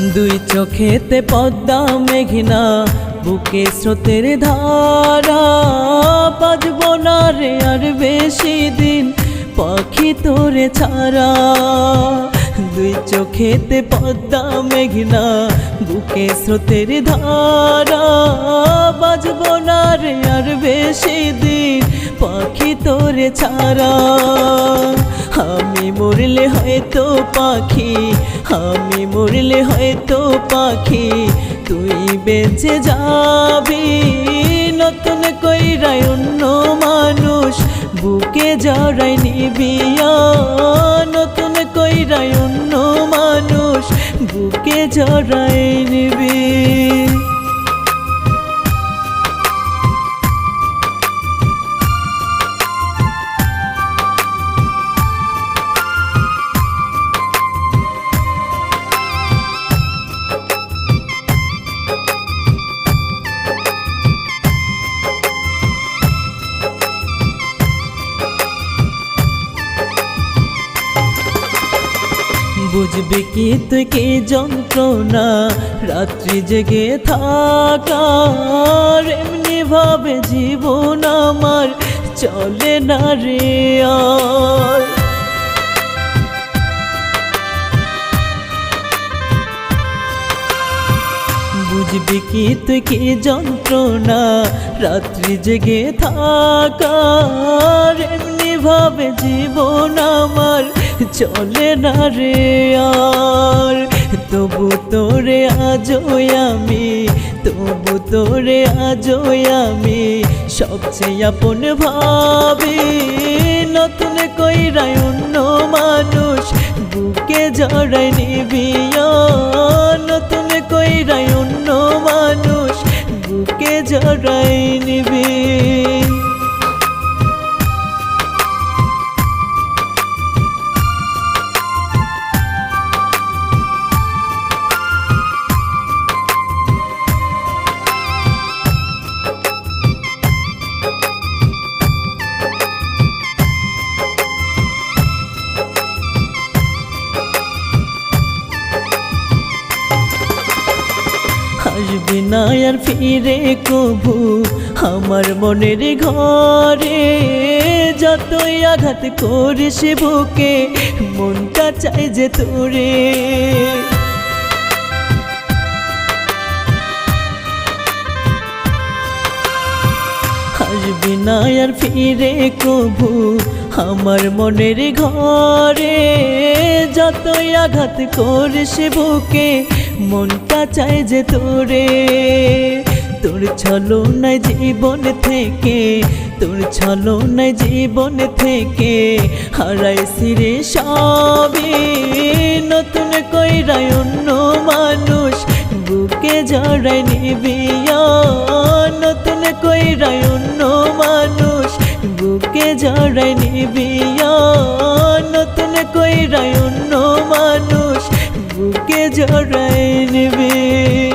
দুই চোখেতে পদ্মা মেঘনা, বুকে স্রোতের ধারা। বাজব না রে আর বেশি দিন, পাখি তোরে ছাড়া। দুই চোখেতে পদ্মা মেঘনা, বুকে স্রোতের ধারা। বাজব না রে আর বেশি দিন পাখি তোরে ছাড়া। আমি মরলে হয়তো পাখি, আমি মরলে হয়তো পাখি। তুই বেঁচে যাবি, নতুন কইরাই অন্য মানুষ। বুকে জড়াই নিবি নতুন কইরাই অন্য মানুষ। বুকে জড়াই নিবি। বুঝবি কি, তুই কি যন্ত্রণা? রাত্রি জেগে থাকার এমনি ভাবে জীবন আমার চলে না রে আর। বুঝবি কি, তুই কি যন্ত্রণা? রাত্রি জেগে থাকার এমনি ভাবে জীবন আমার চলে না রে আর। তবু তোরে আজও আমি, তবু তোরে আজও আমি সবচেয়ে আপন ভাবি। নতুন কইরাই অন্য মানুষ, বুকে জড়াই নিবি নতুন কইরাই অন্য মানুষ, বুকে জড়াই নিবি। না আর ফিরে কবু আমার মনের ঘরে। যতই আঘাত করিস বুকে, মনটা চাই যে তোরে। আসবি না আর ফিরে কবু আমার মনের ঘরে। যতই আঘাত করিস বুকে মনটা চাই যে তোরে। তোর ছলো নাই জীবন থেকে, তোর ছলো নাই জীবন থেকে হারাই সিরে সবই। নতুন কইরাই অন্য মানুষ, বুকে জড়াই নিবি নতুন কইরাই অন্য মানুষ, বুকে জড়াই নিবি নতুন কইরাই অন্য মানুষ বুকে জড়াই নেবে